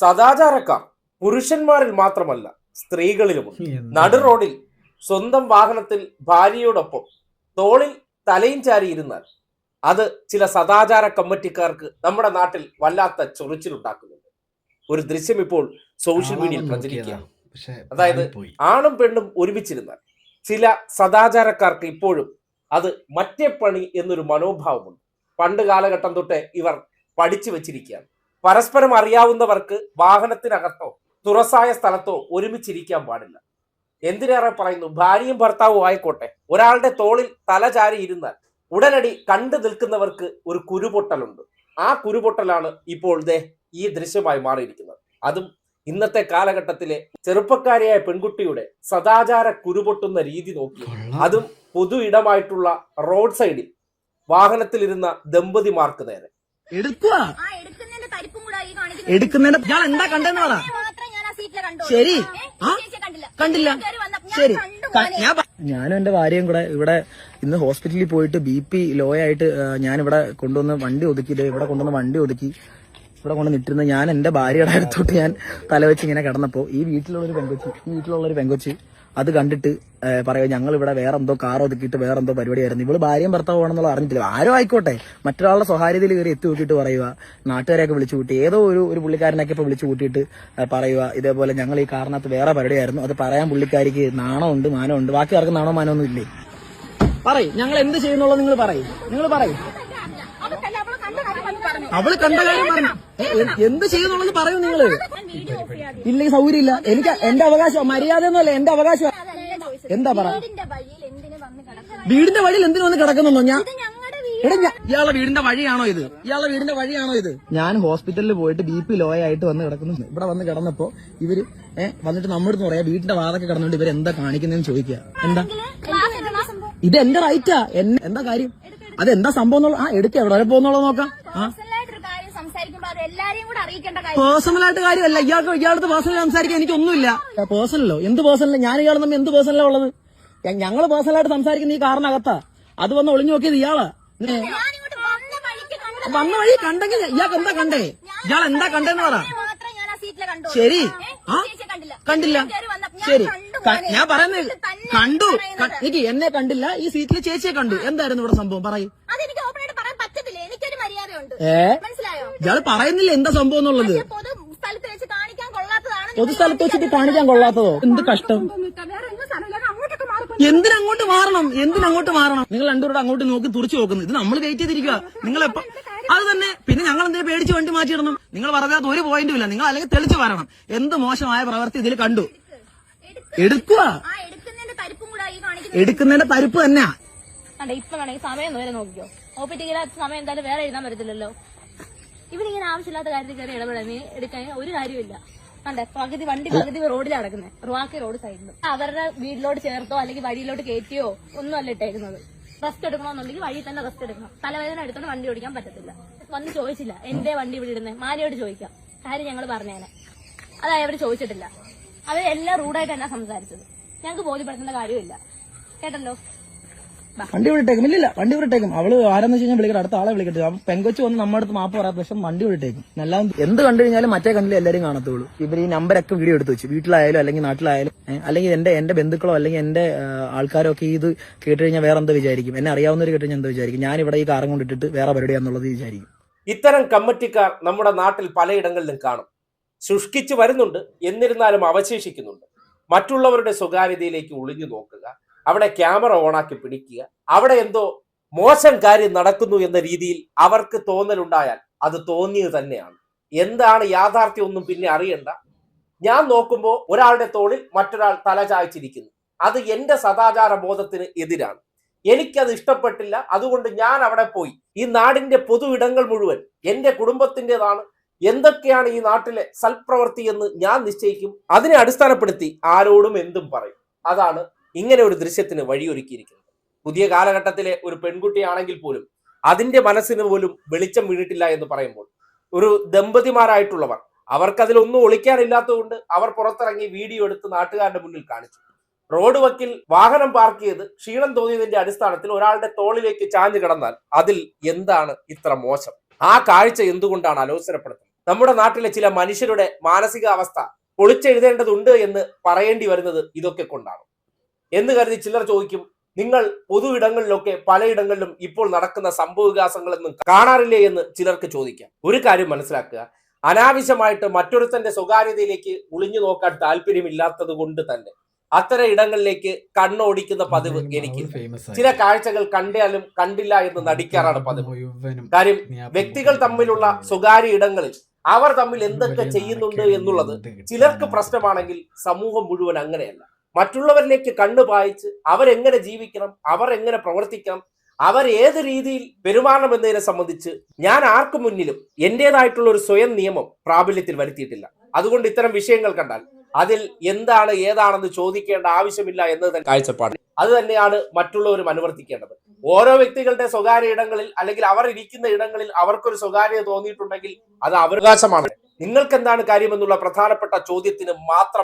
സദാചാരക്കാർ പുരുഷന്മാരിൽ മാത്രമല്ല സ്ത്രീകളിലും നടു റോഡിൽ സ്വന്തം വാഹനത്തിൽ ഭാര്യയോടൊപ്പം തോളിൽ തലയും ചാരി ഇരുന്നാൽ അത് ചില സദാചാര കമ്മിറ്റിക്കാർക്ക് നമ്മുടെ നാട്ടിൽ വല്ലാത്ത ചൊറിച്ചിലുണ്ടാക്കുന്നുണ്ട്. ഒരു ദൃശ്യം ഇപ്പോൾ സോഷ്യൽ മീഡിയയിൽ പ്രചരിക്കുകയാണ്. അതായത് ആണും പെണ്ണും ഒരുമിച്ചിരുന്നാൽ ചില സദാചാരക്കാർക്ക് ഇപ്പോഴും അത് മറ്റേ പണി എന്നൊരു മനോഭാവമുണ്ട്. പണ്ട് കാലഘട്ടം തൊട്ടേ ഇവർ പഠിച്ചു വെച്ചിരിക്കുകയാണ്. പരസ്പരം അറിയാവുന്നവർക്ക് വാഹനത്തിനകത്തോ തുറസായ സ്ഥലത്തോ ഒരുമിച്ചിരിക്കാൻ പാടില്ല. എന്തിനേറെ പറയുന്നു? ഭാര്യയും ഭർത്താവും ആയിക്കോട്ടെ. ഒരാളുടെ തോളിൽ തല ചാരി ഇരുന്നാൽ ഉടനടി കണ്ടു നിൽക്കുന്നവർക്ക് ഒരു കുരുപൊട്ടലുണ്ട്. ആ കുരുപൊട്ടലാണ് ഇപ്പോൾ ദേ ഈ ദൃശ്യമായി മാറിയിരിക്കുന്നത്. അതും ഇന്നത്തെ കാലഘട്ടത്തിലെ ചെറുപ്പക്കാരിയായ പെൺകുട്ടിയുടെ സദാചാര കുരുപൊട്ടുന്ന രീതി നോക്കി. അതും പൊതു ഇടമായിട്ടുള്ള റോഡ് സൈഡിൽ വാഹനത്തിലിരുന്ന ദമ്പതിമാർക്ക് നേരെ. എടുക്കുക ആ എടുക്കുന്നതിന്റെ തരിപ്പും കൂടെ ഈ കാണിക്കുന്നത് എടുക്കുന്നതിന്റെ ഞാൻ എന്താ കണ്ടെന്ന് പറ. മാത്രം ഞാൻ ആ സീറ്റിൽ കണ്ടു ശരി. ആ? കണ്ടില്ല. ശരി. കണ്ടു ഞാൻ ഞാനും എന്റെ ഭാര്യയും കൂടെ ഇവിടെ ഇന്ന് ഹോസ്പിറ്റലിൽ പോയിട്ട് ബി പി ലോ ആയിട്ട് ഞാൻ ഇവിടെ കൊണ്ടുവന്ന് വണ്ടി ഒതുക്കി ഇവിടെ കൊണ്ടുവന്ന് വണ്ടി ഒതുക്കി ഇവിടെ കൊണ്ട് നിട്ടിരുന്ന ഞാൻ എന്റെ ഭാര്യയുടെ അടുത്തോട്ട് ഞാൻ തലവെച്ച് ഇങ്ങനെ കിടന്നപ്പോ ഈ വീട്ടിലുള്ള ഒരു പെങ്കൊച്ചി ഈ വീട്ടിലുള്ള ഒരു പെങ്കൊച്ച് അത് കണ്ടിട്ട് പറയുക ഞങ്ങൾ ഇവിടെ വേറെ എന്തോ കാർ ഒതുക്കിയിട്ട് വേറെ എന്തോ പരിപാടിയായിരുന്നു. ഇവൾ ഭാര്യയും ഭർത്താവ് ആണെന്നുള്ള അറിഞ്ഞിട്ടില്ല. ആരോ ആയിക്കോട്ടെ. മറ്റൊരാളുടെ സ്വകാര്യതയിൽ കയറി എത്തി നോക്കിയിട്ട് പറയുക. നാട്ടുകാരെയൊക്കെ വിളിച്ചു കൂട്ടി. ഏതോ ഒരു ഒരു പുള്ളിക്കാരനൊക്കെ ഇപ്പൊ വിളിച്ചു കൂട്ടിയിട്ട് പറയുക. ഇതേപോലെ ഞങ്ങൾ ഈ കാറിനകത്ത് വേറെ പരിപാടിയായിരുന്നു. അത് പറയാൻ പുള്ളിക്കാരിക്ക് നാണമുണ്ട് മാനമുണ്ട്. ബാക്കി ആർക്കും നാണോ മാനമൊന്നും ഇല്ലേ? പറയും. ഞങ്ങൾ എന്ത് ചെയ്യുന്നുള്ളത് നിങ്ങൾ പറയും. നിങ്ങൾ പറയും അവൾക്കല്ല അവൾ കണ്ട കാര്യം വന്ന് പറഞ്ഞു അവൾ കണ്ട കാര്യം പറഞ്ഞു. എന്ത് ചെയ്യുന്നുള്ളത് പറയൂ നിങ്ങൾ. ഇല്ല സൗകര്യമില്ല സൗകര്യം ഇല്ല എനിക്ക് എന്റെ അവകാശം മര്യാദ ഒന്നുമല്ല എന്റെ അവകാശം എന്താ പറ? വീടിന്റെ വഴിയിൽ എന്തിനു വന്ന് കിടക്കുന്നത് വീടിന്റെ വഴിയിൽ എന്തിനു വന്ന് കിടക്കുന്നുണ്ടോ ഞാൻ ഇത് ഞങ്ങളുടെ വീട് എടാ ഇയാളുടെ വീടിന്റെ വഴിയാണോ ഇത്? ഇയാളുടെ വീടിന്റെ വഴിയാണോ ഇത്? ഞാൻ ഹോസ്പിറ്റലിൽ പോയിട്ട് ബി പി ലോ ആയിട്ട് വന്ന് കിടക്കുന്നു. ഇവിടെ വന്ന് കിടന്നപ്പോ ഇവർ വന്നിട്ട് നമ്മുടെ പറയാ വീടിന്റെ വാതൊക്കെ കിടന്നുകൊണ്ട് ഇവർ എന്താ കാണിക്കുന്നതെന്ന് ചോദിക്കുക എന്താ? ഇത് എന്റെ റൈറ്റാ? എന്നെ എന്താ കാര്യം? അത് എന്താ സംഭവം എന്നുള്ള ആ എടുക്കാം എവിടെ വരെ പോകുന്നുള്ളത് നോക്കാം. ആ. പേഴ്സണലായിട്ടൊരു കാര്യം സംസാരിക്കുമ്പോ അത് എല്ലാരെയും കൂടെ അറിയിക്കേണ്ട കാര്യം. പേഴ്സണൽ ആയിട്ട് കാര്യമല്ല. ഇയാൾക്ക് ഇയാളുടെ പേഴ്സണൽ സംസാരിക്കാൻ എനിക്കൊന്നുമില്ല. പേഴ്സണലോ എന്ത് പേഴ്സണലോ ഞാൻ ഇയാൾ തമ്മിൽ എന്ത് പേഴ്സണലാ ഉള്ളത് ഞങ്ങൾ പേഴ്സണൽ ആയിട്ട് സംസാരിക്കുന്ന ഈ കാറിനകത്താ. അത് വന്ന് ഒളിഞ്ഞു നോക്കിയത് ഇയാളാ. ഞാനിങ്ങോട്ട് വന്ന വഴിക്ക് കണ്ടത്. വന്ന വഴി കണ്ടെങ്കിൽ ഇയാൾക്ക് എന്താ കണ്ടേ? ഇയാൾ എന്താ കണ്ടെന്ന് പറ. മാത്രമേ ഞാൻ ആ സീറ്റിൽ കണ്ടു. ശരി. ആ? ചേച്ചിയെ കണ്ടില്ല. കണ്ടില്ല. കയറി വന്നപ്പോ ഞാൻ ശരി. കണ്ടു ക- മോനെ. ഞാൻ പറയുന്നത് കണ്ടു. എനിക്ക് എന്നെ കണ്ടില്ല. ഈ സീറ്റിൽ ചേച്ചിയെ കണ്ടു. എന്തായിരുന്നു ഇവിടെ സംഭവം? പറയൂ. അതെനിക്ക് ഓപ്പൺ ആയിട്ട് മര്യാദയുണ്ട് മനസ്സിലായോ? ഇയാൾ പറയുന്നില്ല എന്താ സംഭവം എന്നുള്ളത്. പൊതു സ്ഥലത്ത് വെച്ച് കാണിക്കാൻ കൊള്ളാത്തതാണ് പൊതു സ്ഥലത്ത് വെച്ചിട്ട് കാണിക്കാൻ കൊള്ളാത്തതോ? എന്ത് കഷ്ടം? എന്തിനങ്ങോട്ട് മാറണം? എന്തിനങ്ങോട്ട് മാറണം? നിങ്ങൾ രണ്ടുപേരുടെ അങ്ങോട്ട് നോക്കി തുറച്ചു നോക്കുന്നു. ഇത് നമ്മൾ വെയിറ്റ് ചെയ്തിരിക്കുക നിങ്ങൾ എപ്പോ അത് തന്നെ. പിന്നെ ഞങ്ങൾ എന്തിനാ പേടിച്ച് വണ്ടി മാറ്റിയിടണം നിങ്ങൾ പറഞ്ഞാൽ ഒരു പോയിന്റും ഇല്ല. നിങ്ങൾ അല്ലെങ്കിൽ തെളിച്ചു വരണം. എന്ത് മോശമായ പ്രവൃത്തി ഇതിൽ കണ്ടു? എടുക്കുക. ആ എടുക്കുന്നതിന്റെ പരിപ്പ് തന്നെയാ. അതെ ഇപ്പൊ വേണമെങ്കിൽ സമയം വരെ നോക്കിയോ ഒ പി ടിക്കറ്റ് സമയം എന്തായാലും വേറെ എഴുതാൻ പറ്റത്തില്ലല്ലോ. ഇവനിങ്ങനെ ആവശ്യമില്ലാത്ത കാര്യത്തിൽ കയറി ഇടപെടാൻ എടുക്കാൻ ഒരു കാര്യമില്ല കണ്ടേ പകുതി വണ്ടി പകുതി റോഡിലാണ് കിടക്കുന്നത് റുവാക്കി റോഡ് സൈഡിലും. അവരുടെ വീട്ടിലോട്ട് ചേർത്തോ അല്ലെങ്കിൽ വഴിയിലോട്ട് കയറ്റിയോ ഒന്നും അല്ല ഇട്ടേക്കുന്നത്. റെസ്റ്റ് എടുക്കണമെന്നുണ്ടെങ്കിൽ വഴി തന്നെ റെസ്റ്റ് എടുക്കണം. തലവേദന എടുത്തോണ്ട് വണ്ടി ഓടിക്കാൻ പറ്റത്തില്ല. വന്ന് ചോദിച്ചില്ല എന്റെ വണ്ടി ഇവിടെ ഇടുന്നത് മാനയോട് ചോദിക്കാം. കാര്യം ഞങ്ങൾ പറഞ്ഞേനെ. അതായത് അവർ ചോദിച്ചിട്ടില്ല. അവർ എല്ലാം റൂഡായിട്ട് തന്നെ സംസാരിച്ചത്. ഞങ്ങൾക്ക് ബോധ്യപ്പെടുത്തേണ്ട കാര്യമില്ല കേട്ടല്ലോ? വണ്ടി വിട്ടേക്കും ഇല്ലില്ല വണ്ടി വിട്ടേക്കും അവൾ ആരെന്ന് വെച്ച് കഴിഞ്ഞാൽ വിളിക്കട്ടെ. അടുത്ത ആളെ വിളിക്കട്ടെ. അപ്പൊ പെങ്കൊച്ച് വന്ന് നമ്മുടെ അടുത്ത് മാപ്പ് പറയാത്ത പക്ഷെ വണ്ടി വിട്ടേക്കും എല്ലാം എന്ത് കണ്ടു കഴിഞ്ഞാലും മറ്റേ കണ്ടിൽ എല്ലാരും കാണത്തുള്ളൂ. ഇവർ ഈ നമ്പരൊക്കെ വീഡിയോ എടുത്ത് വെച്ചു. വീട്ടിലായാലും അല്ലെങ്കിൽ നാട്ടിലായാലും അല്ലെങ്കിൽ എന്റെ എന്റെ ബന്ധുക്കളോ അല്ലെങ്കിൽ എന്റെ ആൾക്കാരോ ഒക്കെ ഇത് കേട്ട് കഴിഞ്ഞാൽ വേറെ എന്താ വിചാരിക്കും. എന്നെ അറിയാവുന്നവർ കേട്ട് കഴിഞ്ഞാൽ എന്ത് വിചാരിക്കും. ഞാൻ ഇവിടെ ഈ കാറും കൊണ്ടിട്ടിട്ട് വേറെ പരിപാടിയാന്നുള്ളത് വിചാരിക്കും. ഇത്തരം കമ്മിറ്റിക്കാർ നമ്മുടെ നാട്ടിൽ പലയിടങ്ങളിലും കാണും. ശുഷ്കിച്ചു വരുന്നുണ്ട്. എന്നിരുന്നാലും അവശേഷിക്കുന്നുണ്ട്. മറ്റുള്ളവരുടെ സ്വകാര്യതയിലേക്ക് ഒളിഞ്ഞു നോക്കുക. അവിടെ ക്യാമറ ഓണാക്കി പിടിക്കുക. അവിടെ എന്തോ മോശം കാര്യം നടക്കുന്നു എന്ന രീതിയിൽ അവർക്ക് തോന്നലുണ്ടായാൽ അത് തോന്നിയത് തന്നെയാണ്. എന്താണ് യാഥാർത്ഥ്യം ഒന്നും പിന്നെ അറിയണ്ട. ഞാൻ നോക്കുമ്പോൾ ഒരാളുടെ തോളിൽ മറ്റൊരാൾ തല ചായ്ച്ചിരിക്കുന്നു. അത് എന്റെ സദാചാര ബോധത്തിന് എതിരാണ്. എനിക്കത് ഇഷ്ടപ്പെട്ടില്ല. അതുകൊണ്ട് ഞാൻ അവിടെ പോയി. ഈ നാടിന്റെ പൊതു ഇടങ്ങൾ മുഴുവൻ എന്റെ കുടുംബത്തിന്റെതാണ്. എന്തൊക്കെയാണ് ഈ നാട്ടിലെ സൽപ്രവൃത്തി എന്ന് ഞാൻ നിശ്ചയിക്കും. അതിനെ അടിസ്ഥാനപ്പെടുത്തി ആരോടും എന്തും പറയും. അതാണ് ഇങ്ങനെ ഒരു ദൃശ്യത്തിന് വഴിയൊരുക്കിയിരിക്കുന്നത് പുതിയ കാലഘട്ടത്തിലെ ഒരു പെൺകുട്ടിയാണെങ്കിൽ പോലും അതിന്റെ മനസ്സിന് പോലും വെളിച്ചം വീണിട്ടില്ല എന്ന് പറയുമ്പോൾ ഒരു ദമ്പതിമാരായിട്ടുള്ളവർ അവർക്കതിലൊന്നും ഒളിക്കാനില്ലാത്തതുകൊണ്ട് അവർ പുറത്തിറങ്ങി വീഡിയോ എടുത്ത് നാട്ടുകാരുടെ മുന്നിൽ കാണിച്ചു. റോഡ് വക്കിൽ വാഹനം പാർക്ക് ചെയ്ത് ക്ഷീണം തോന്നിയതിന്റെ അടിസ്ഥാനത്തിൽ ഒരാളുടെ തോളിലേക്ക് ചാഞ്ഞു കിടന്നാൽ അതിൽ എന്താണ് ഇത്ര മോശം? ആ കാഴ്ച എന്തുകൊണ്ടാണ് അലോസരപ്പെടുത്തുന്നത്? നമ്മുടെ നാട്ടിലെ ചില മനുഷ്യരുടെ മാനസികാവസ്ഥ പൊളിച്ചെഴുതേണ്ടതുണ്ട് എന്ന് പറയേണ്ടി വരുന്നത് ഇതൊക്കെ കൊണ്ടാണ്. എന്ന് കരുതി ചിലർ ചോദിക്കും നിങ്ങൾ പൊതു ഇടങ്ങളിലൊക്കെ പലയിടങ്ങളിലും ഇപ്പോൾ നടക്കുന്ന സംഭവവികാസങ്ങളൊന്നും കാണാറില്ലേ? എന്ന് ചിലർക്ക് ചോദിക്കാം. ഒരു കാര്യം മനസ്സിലാക്കുക അനാവശ്യമായിട്ട് മറ്റൊരുത്തന്റെ സ്വകാര്യതയിലേക്ക് ഒളിഞ്ഞു നോക്കാൻ താല്പര്യമില്ലാത്തത് കൊണ്ട് തന്നെ അത്തരം ഇടങ്ങളിലേക്ക് കണ്ണോടിക്കുന്ന പതിവ് എനിക്ക് ചില കാഴ്ചകൾ കണ്ടാലും കണ്ടില്ല എന്ന് നടിക്കാറാണ് പതിവ്. കാര്യം വ്യക്തികൾ തമ്മിലുള്ള സ്വകാര്യ ഇടങ്ങളിൽ അവർ തമ്മിൽ എന്തൊക്കെ ചെയ്യുന്നുണ്ട് എന്നുള്ളത് ചിലർക്ക് പ്രശ്നമാണെങ്കിൽ സമൂഹം മുഴുവൻ അങ്ങനെയല്ല. മറ്റുള്ളവരിലേക്ക് കണ്ണു പായിച്ച് അവരെങ്ങനെ ജീവിക്കണം അവർ എങ്ങനെ പ്രവർത്തിക്കണം അവർ ഏത് രീതിയിൽ പെരുമാറണം എന്നതിനെ സംബന്ധിച്ച് ഞാൻ ആർക്കു മുന്നിലും എന്റേതായിട്ടുള്ള ഒരു സ്വയം നിയമം പ്രാബല്യത്തിൽ വരുത്തിയിട്ടില്ല. അതുകൊണ്ട് ഇത്തരം വിഷയങ്ങൾ കണ്ടാൽ അതിൽ എന്താണ് ഏതാണെന്ന് ചോദിക്കേണ്ട ആവശ്യമില്ല എന്നത് തന്നെ കാഴ്ചപ്പാട്. അത് തന്നെയാണ് മറ്റുള്ളവരും അനുവർത്തിക്കേണ്ടത്. ഓരോ വ്യക്തികളുടെ സ്വകാര്യ ഇടങ്ങളിൽ അല്ലെങ്കിൽ അവർ ഇരിക്കുന്ന ഇടങ്ങളിൽ അവർക്കൊരു സ്വകാര്യത തോന്നിയിട്ടുണ്ടെങ്കിൽ അത് അവകാശമാണ്. നിങ്ങൾക്ക് എന്താണ് കാര്യമെന്നുള്ള പ്രധാനപ്പെട്ട ചോദ്യത്തിന് മാത്രം